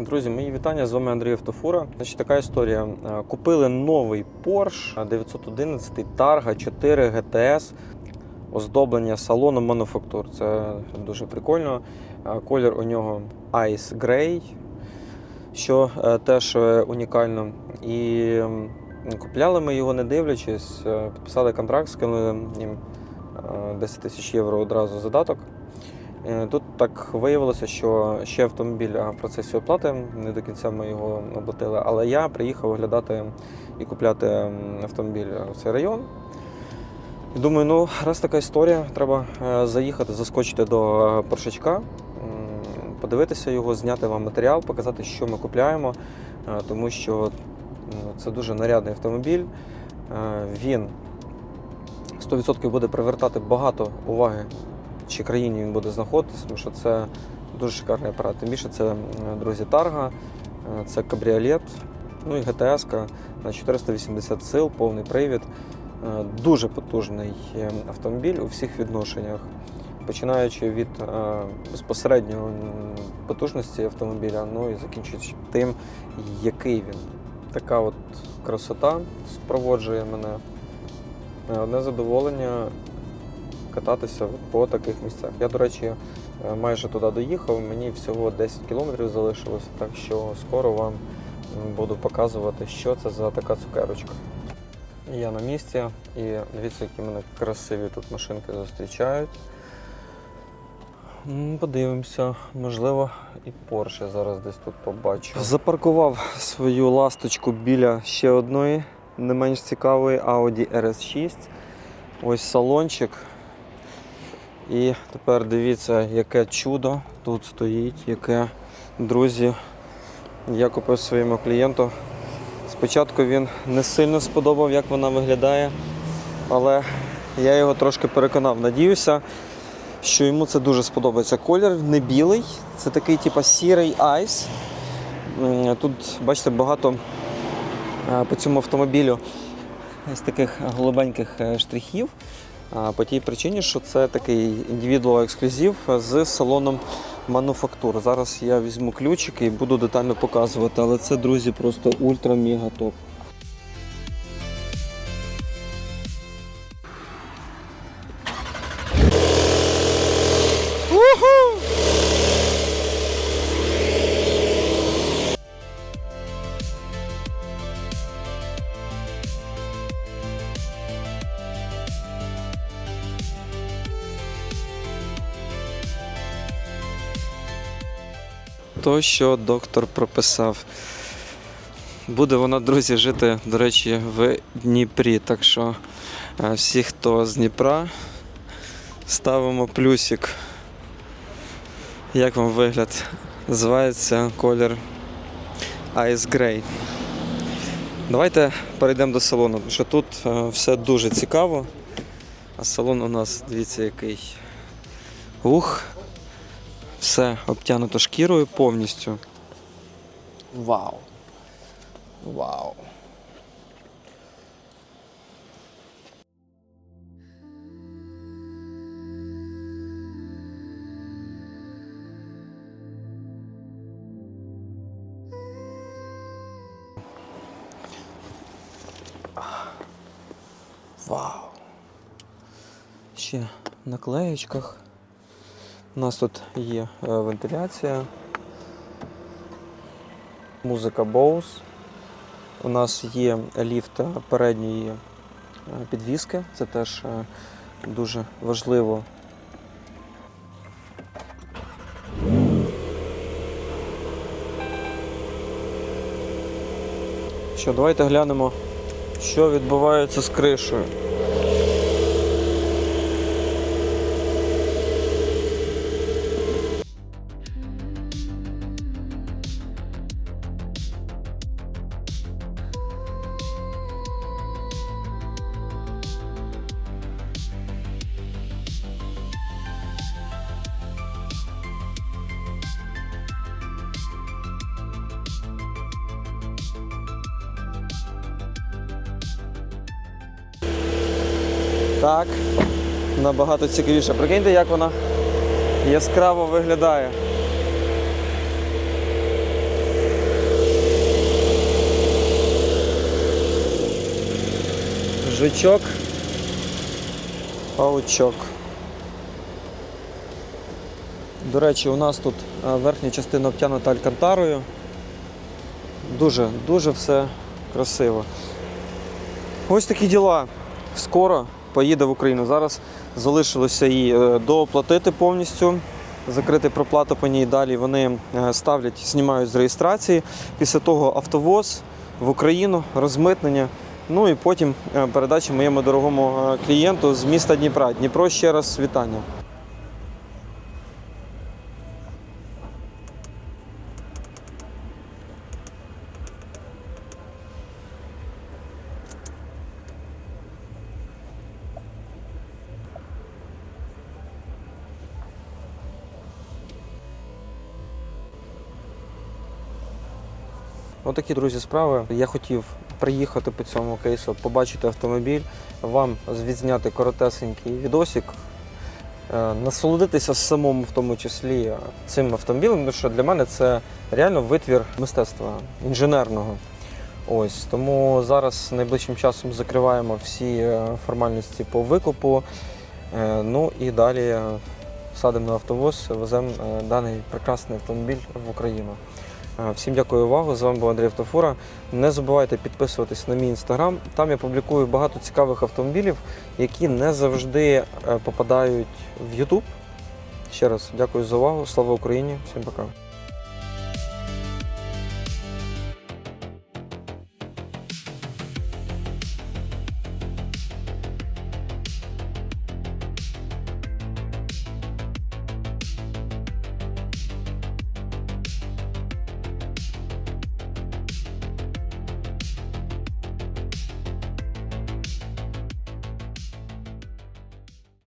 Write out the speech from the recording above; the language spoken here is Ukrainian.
Друзі, мої вітання. З вами Андрій Автофура. Значить, така історія. Е, Купили новий Porsche 911 Targa 4 GTS. Оздоблення салону мануфактур. Це дуже прикольно. Е, Колір у нього Ice Grey, що е, теж унікально. І купляли ми його не дивлячись, підписали контракт, скинули їм е, 10 тисяч євро одразу задаток. Е, Тут так виявилося, що ще автомобіль в процесі оплати, не до кінця ми його оплатили, але я приїхав оглядати і купляти автомобіль в цей район. І думаю, ну, раз така історія, треба е, заїхати, заскочити до е, Поршачка, подивитися його, зняти вам матеріал, показати, що ми купляємо, е, тому що це дуже нарядний автомобіль. Е, Він 100% буде привертати багато уваги чи країні він буде знаходитися, тому що це дуже шикарний апарат. Тим більше це, друзі, Тарга, е, це кабріолет, ну і ГТС на 480 сил, повний привід. Е, Дуже потужний е, автомобіль у всіх відношеннях, починаючи від безпосередньо потужності автомобіля, ну і закінчуючи тим, який він. Така от красота супроводжує мене. Одне задоволення кататися по таких місцях. Я, до речі, е, майже туди доїхав, мені всього 10 кілометрів залишилося, так що скоро вам буду показувати, що це за така цукерочка. Я на місці і дивіться, які мене красиві тут машинки зустрічають. Подивимося, можливо, і Porsche зараз десь тут побачу. Запаркував свою ласточку біля ще одної, не менш цікавої Audi RS6. Ось салончик. І тепер дивіться, яке чудо тут стоїть, яке, друзі, я купив своєму клієнту. Спочатку він не сильно сподобав, як вона виглядає, але я його трошки переконав. Надіюся, що йому це дуже сподобається. Колір не білий, це такий типу сірий айс. Тут, бачите, багато по цьому автомобілю з таких голубеньких е, штрихів. По тій причині, що це такий індивідуал ексклюзив з салоном мануфактур. Зараз я візьму ключики і буду детально показувати, але це, друзі, просто ультра-мега То, що доктор прописав. Буде вона, друзі, жити, до речі, в Дніпрі. Так що е, всі, хто з Дніпра, ставимо плюсик. Як вам вигляд? Називається колір Ice Grey. Давайте перейдемо до салону, тому що тут е, все дуже цікаво. А салон у нас, дивіться, який. Ух! Все обтянуто шкірою повністю. Вау. Вау. Вау. Ще в наклеєчках. У нас тут є е, вентиляція, музика Bose. У нас є ліфт передньої е, підвіски, це теж е, дуже важливо. Що, давайте глянемо, що відбувається з кришею. Так, набагато цікавіше. Прикиньте, як вона яскраво виглядає. Жучок, паучок. До речі, у нас тут е, верхня частина обтянута алькантарою. Дуже-дуже все красиво. Ось такі діла. Скоро поїде в Україну. Зараз залишилося її е, дооплатити повністю, закрити проплату по ній. Далі вони е, ставлять, знімають з реєстрації. Після того автовоз в Україну, розмитнення. Ну і потім е, передача моєму дорогому клієнту з міста Дніпра. Дніпро ще раз вітання. Отакі, друзі, справи. Я хотів приїхати по цьому кейсу, побачити автомобіль, вам відзняти коротесенький відосик, е, насолодитися самому в тому числі цим автомобілем, тому що для мене це реально витвір мистецтва інженерного. Ось тому зараз найближчим часом закриваємо всі е, формальності по викупу. Е, Ну і далі садимо на автовоз, веземо даний прекрасний автомобіль в Україну. Е, Всім дякую увагу. З вами був Андрій Автофура. Не забувайте підписуватись на мій інстаграм. Там я публікую багато цікавих автомобілів, які не завжди е, попадають в Ютуб. Ще раз дякую за увагу. Слава Україні! Всім пока.